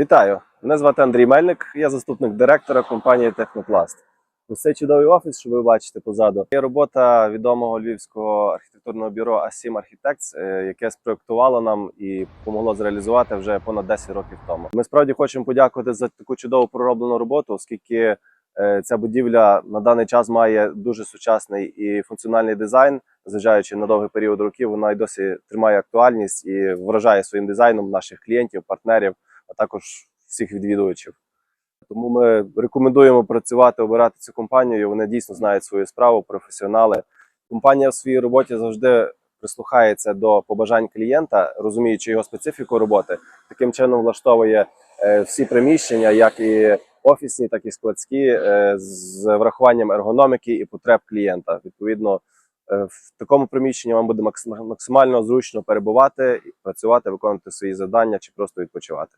Вітаю! Мене звати Андрій Мельник, я заступник директора компанії Технопласт. Ось цей чудовий офіс, що ви бачите позаду, є робота відомого львівського архітектурного бюро Asim Architects, е, яке спроектувало нам і допомогло зреалізувати вже понад 10 років тому. Ми справді хочемо подякувати за таку чудову пророблену роботу, оскільки е, ця будівля на даний час має дуже сучасний і функціональний дизайн. Зважаючи на довгий період років, вона й досі тримає актуальність і вражає своїм дизайном наших клієнтів, партнерів, а також всіх відвідувачів. Тому ми рекомендуємо працювати, обирати цю компанію. Вони дійсно знають свою справу, професіонали. Компанія в своїй роботі завжди прислухається до побажань клієнта, розуміючи його специфіку роботи. Таким чином влаштовує е, всі приміщення, як і офісні, так і складські, е, з врахуванням ергономіки і потреб клієнта. Відповідно, е, в такому приміщенні вам буде максим- максимально зручно перебувати, працювати, виконувати свої завдання чи просто відпочивати.